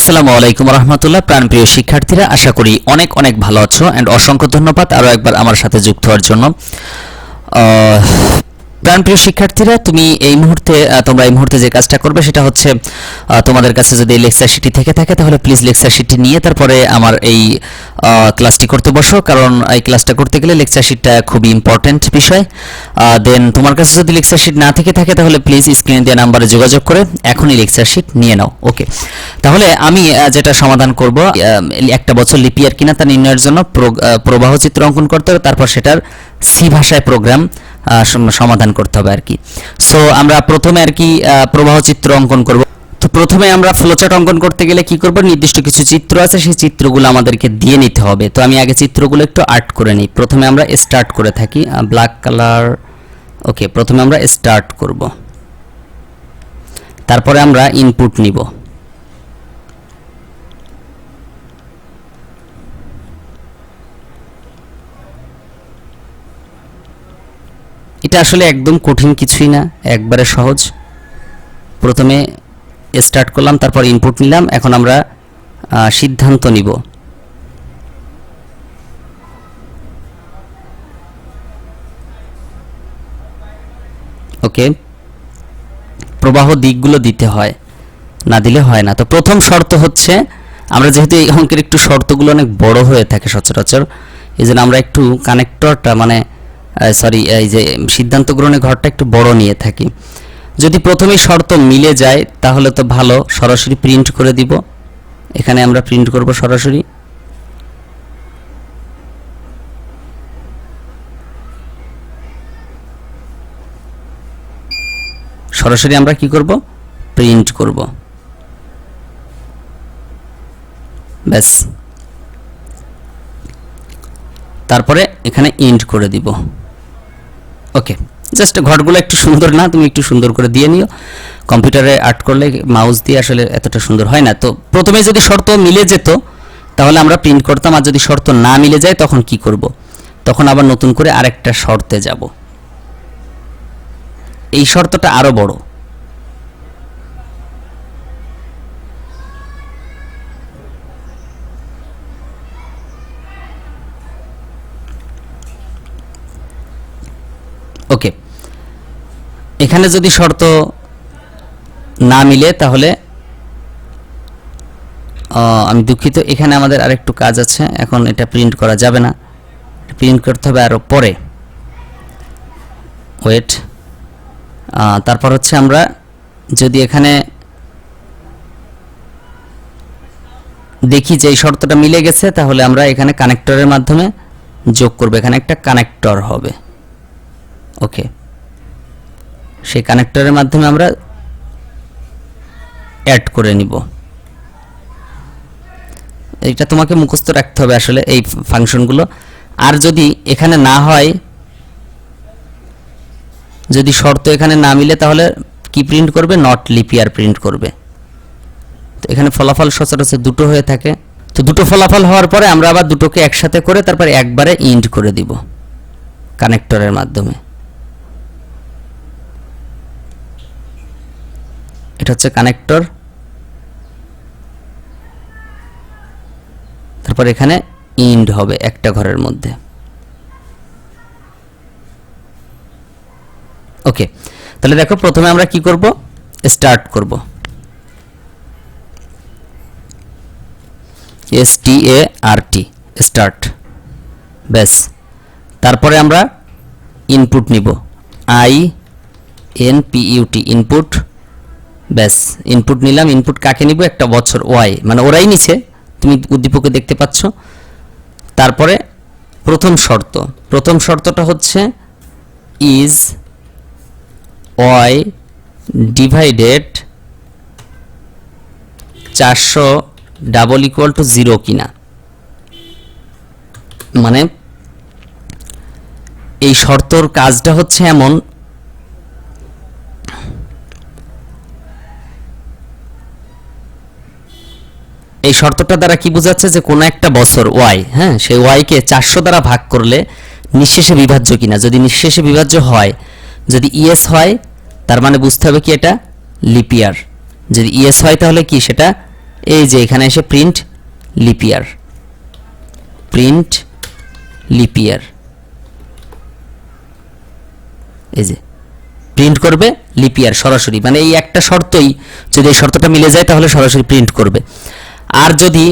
আসসালামু আলাইকুম রহমতুল্লাহ। প্রাণপ্রিয় শিক্ষার্থীরা, আশা করি অনেক অনেক ভালো আছো। অ্যান্ড অসংখ্য ধন্যবাদ আরও একবার আমার সাথে যুক্ত হওয়ার জন্য। আহ, প্রাণপ্রিয় শিক্ষার্থীরা তুমি এই মুহূর্তে তোমরা এই মুহূর্তে যে কাজটা করবে সেটা হচ্ছে তোমাদের কাছে যদি লেকচার শিটটি থেকে থাকে তাহলে প্লিজ লেকচার শিটটি নিয়ে তারপরে আমার এই ক্লাসটি করতে বসো। কারণ এই ক্লাসটা করতে গেলে লেকচার শিটটা খুবই ইম্পর্ট্যান্ট বিষয়। দেন তোমার কাছে যদি লেকচার শিট না থেকে থাকে তাহলে প্লিজ স্ক্রিনে দেওয়া নাম্বারে যোগাযোগ করে এখনই লেকচার শিট নিয়ে নাও। ওকে তাহলে আমি যেটা সমাধান করব একটা বছর লিপিয়ার কিনা তা নির্ণয়ের জন্য প্রবাহ চিত্র অঙ্কন করতে হবে। তারপর সেটার সি ভাষায় প্রোগ্রাম সমাধান করতে হবে আর কি। সো আমরা প্রথমে আর কি প্রবাহ চিত্র অঙ্কন করব। তো প্রথমে আমরা ফ্লোচার্ট অঙ্কন করতে গেলে কি করব? নির্দিষ্ট কিছু চিত্র আছে, সেই চিত্রগুলো আমাদেরকে দিয়ে নিতে হবে। তো আমি আগে চিত্রগুলো একটু আর্ট করে নিই। প্রথমে আমরা স্টার্ট করে থাকি। ব্ল্যাক কালার ওকে প্রথমে আমরা স্টার্ট করব। তারপরে আমরা ইনপুট নিব। এটা আসলে একদম কঠিন কিছুই না, একবারে সহজ। প্রথমে স্টার্ট করলাম, তারপর ইনপুট নিলাম, এখন আমরা সিদ্ধান্ত নিব। ওকে। প্রবাহ দিকগুলো দিতে হয়, না দিলে হয় না। তো প্রথম শর্ত হচ্ছে, আমরা যেহেতু এই অঙ্কের একটু শর্তগুলো অনেক বড় হয়ে থাকে সচরাচর, এই জন্য আমরা একটু কানেক্টরটা মানে সরি এই যে সিদ্ধান্ত গ্রহণের ঘরটা একটু বড় নিয়ে থাকি। যদি প্রথমেই শর্ত মিলে যায়, তাহলে তো ভালো, সরাসরি প্রিন্ট করে দিব। এখানে আমরা প্রিন্ট করব সরাসরি। সরাসরি আমরা কি করব? প্রিন্ট করব। ব্যাস। তারপরে এখানে ইন্ট করে দিব। ওকে জাস্ট ঘরগুলো একটু সুন্দর না, তুমি একটু সুন্দর করে দিয়ে নিও। কম্পিউটারে আর্ট করলে মাউস দিয়ে আসলে এতটা সুন্দর হয় না। তো প্রথমে যদি শর্ত মিলে যেত, তাহলে আমরা প্রিন্ট করতাম। আর যদি শর্ত না মিলে যায়, তখন কি করব? তখন আবার নতুন করে আরেকটা শর্তে যাব। এই শর্তটা আরও বড়। ওকে। এখানে যদি শর্ত না মিলে তাহলে আমি দুঃখিত। এখানে আমাদের আরেকটু কাজ আছে। এখন এটা প্রিন্ট করা যাবে না। প্রিন্ট করতে হবে আরও পরে। ওয়েট তারপর হচ্ছে আমরা যদি এখানে দেখি যে এই শর্তটা মিলে গেছে, তাহলে আমরা এখানে কানেক্টরের মাধ্যমে যোগ করব। এখানে একটা কানেক্টর হবে। ওকে সেই কানেক্টরের মাধ্যমে আমরা অ্যাড করে নিব। এটা তোমাকে মুখস্থ রাখতে হবে আসলে এই ফাংশনগুলো আর যদি এখানে না হয়, যদি শর্ত এখানে না মিলে তাহলে কি প্রিন্ট করবে? নট লিপিয়ার প্রিন্ট করবে। তো এখানে ফলাফল সচরাচর দুটো হয়ে থাকে। তো দুটো ফলাফল হওয়ার পরে আমরা আবার দুটোকে একসাথে করে তারপরে একবারে ইন্ড করে দিব কানেক্টরের মাধ্যমে। এটা হচ্ছে কানেক্টর তারপর এখানে ইন্ড হবে একটা ঘরের মধ্যে। ওকে, তাহলে দেখো প্রথমে আমরা কি করব? স্টার্ট করব। এস টি এ আর টি স্টার্ট ব্যাস। তারপরে আমরা ইনপুট নিব। I N P U T input ব্যাস ইনপুট নিলাম ইনপুট কাকে নিব? একটা বছর ওয়াই মানে ওরাই নিছে, তুমি উদ্দীপকে দেখতে পাচ্ছ। তারপরে প্রথম শর্ত, প্রথম শর্তটা হচ্ছে ইজ ওয়াই ডিভাইডেড চারশো ডাবল ইকুয়াল টু জিরো কিনা। মানে এই শর্তর কাজটা হচ্ছে এমন এই শর্তটা দ্বারা কি বোঝাচ্ছে যে কোনো একটা বছর ওয়াই হ্যাঁ সেই ওয়াইকে চারশো দ্বারা ভাগ করলে নিঃশেষে বিভাজ্য কিনা? যদি নিঃশেষে বিভাজ্য হয়, যদি ইএস হয়, তার মানে বুঝতে হবে কি এটা? লিপিয়ার। যদি ইএস হয় তাহলে কি সেটা? এই যে এখানে এসে প্রিন্ট লিপিয়ার। Print leap year. এই যে প্রিন্ট করবে লিপিয়ার সরাসরি। মানে এই একটা শর্তই, যদি এই শর্তটা মিলে যায় তাহলে সরাসরি প্রিন্ট করবে। আর যদি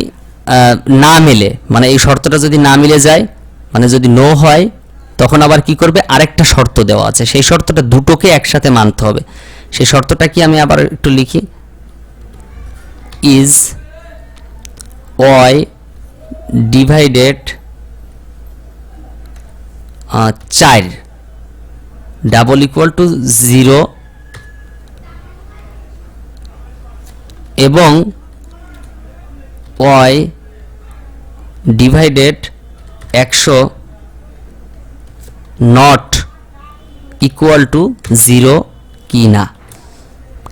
না মেলে মানে এই শর্তটা যদি না মিলে যায় মানে যদি নো হয়, তখন আবার কি করবে? আরেকটা শর্ত দেওয়া আছে। সেই শর্তটা দুটোকে একসাথে মানতে হবে। সেই শর্তটা কি আমি আবার একটু লিখি? ইজ ওয়াই ডিভাইডেড চার। ডাবল ইকুয়াল টু জিরো এবং ওয়াই ডিভাইডেড একশো নট ইকুয়াল টু জিরো কি না?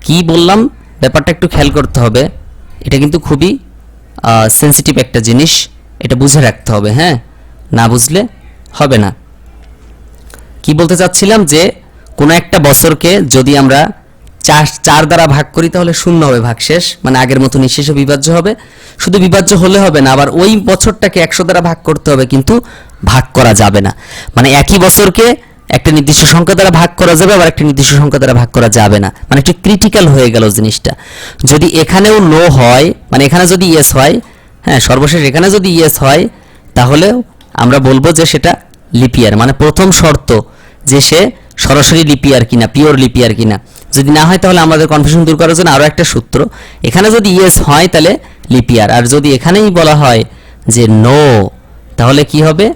কি বললাম? ব্যাপারটা একটু খেয়াল করতে হবে। এটা কিন্তু খুবই সেন্সিটিভ একটা জিনিস। এটা বুঝে রাখতে হবে হ্যাঁ? না বুঝলে হবে না। কি বলতে চাচ্ছিলাম যে, কোনো একটা বছরকে যদি আমরা চার চার দ্বারা ভাগ করি, তাহলে শূন্য হবে ভাগশেষ। মানে আগের মতো নিঃশেষে বিভাজ্য হবে। শুধু বিভাজ্য হলে হবে না, আবার ওই বছরটাকে একশো দ্বারা ভাগ করতে হবে, কিন্তু ভাগ করা যাবে না। মানে একই বছরকে একটা নির্দিষ্ট সংখ্যা দ্বারা ভাগ করা যাবে, আবার একটা নির্দিষ্ট সংখ্যা দ্বারা ভাগ করা যাবে না। মানে একটু ক্রিটিক্যাল হয়ে গেল জিনিসটা। যদি এখানেও নো হয় মানে এখানে যদি ইয়েস হয় হ্যাঁ সর্বশেষ এখানে যদি ইয়েস হয় তাহলে আমরা বলব যে সেটা লিপিয়ার মানে প্রথম শর্ত যে সে সরাসরি লিপিয়ার কিনা, পিওর লিপি আর কিনা। যদি না হয় তাহলে আমাদের কনফিউশন দূর করার জন্য আরও একটা সূত্র। এখানে যদি ইয়েস হয় তাহলে লিপিয়ার আর। যদি এখানেই বলা হয় যে নো তাহলে কি হবে?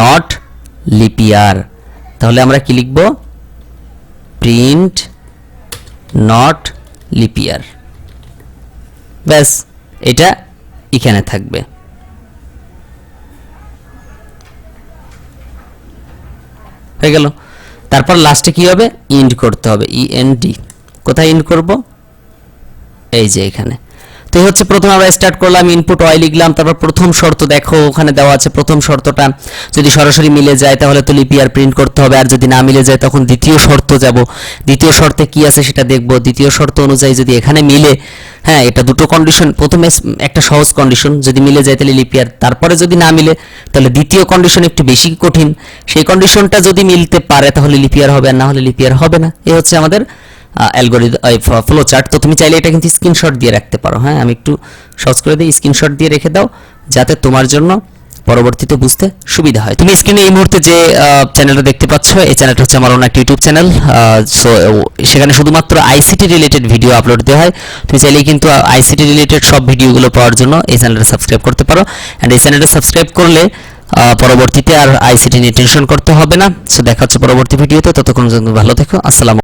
নট লিপিয়ার তাহলে আমরা কি লিখব? প্রিন্ট নট লিপিয়ার ব্যাস, এটা এখানে থাকবে। হয়ে গেল। তারপর লাস্টে কি হবে? ইন্ড করতে হবে। ই এন ডি কোথায় ইন্ড করব? এই যে এখানে। তো হচ্ছে প্রথম আমরা স্টার্ট করলাম ইনপুট ওয়াই লিখলাম, তারপর প্রথম শর্ত দেখো, ওখানে দেওয়া আছে প্রথম শর্তটা। যদি সরাসরি মিলে যায়, তাহলে তো লিপিয়ার প্রিন্ট করতে হবে, আর যদি না মিলে যায়, তখন দ্বিতীয় শর্ত যাব। দ্বিতীয় শর্তে কি আছে সেটা দেখব। দ্বিতীয় শর্ত অনুযায়ী যদি এখানে মিলে হ্যাঁ এটা দুটো কন্ডিশন প্রথমে একটা সহজ কন্ডিশন যদি মিলে যায় তাহলে লিপিয়ার তারপরে যদি না মিলে, তাহলে দ্বিতীয় কন্ডিশন একটু বেশি কঠিন। সেই কন্ডিশনটা যদি মিলতে পারে, তাহলে লিপিয়ার হবে, আর না হলে লিপিয়ার হবে না। এই হচ্ছে আমাদের অ্যালগোরিদম ফ্লো চার্ট তো তুমি চাইলে এটা কিন্তু স্ক্রিনশট দিয়ে রাখতে পারো। হ্যাঁ আমি একটু সহজ করে দিই স্ক্রিনশট দিয়ে রেখে দাও, যাতে তোমার জন্য পরবর্তীতে বুঝতে সুবিধা হয়। তুমি স্ক্রিনে এই মুহূর্তে যে চ্যানেলটা দেখতে পাচ্ছ, এই চ্যানেলটা হচ্ছে আমার অন্য একটা ইউটিউব চ্যানেল সো সেখানে শুধুমাত্র আইসিটি রিলেটেড ভিডিও আপলোড দেওয়া হয়। তুমি চাইলেই কিন্তু আইসিটি রিলেটেড সব ভিডিওগুলো পাওয়ার জন্য এই চ্যানেলটা সাবস্ক্রাইব করতে পারো। অ্যান্ড এই চ্যানেলটা সাবস্ক্রাইব করলে পরবর্তীতে আর আইসিটি নিয়ে টেনশন করতে হবে না। সো দেখা হচ্ছে পরবর্তী ভিডিওতে ততক্ষণ ভালো থেকো, আসসালাম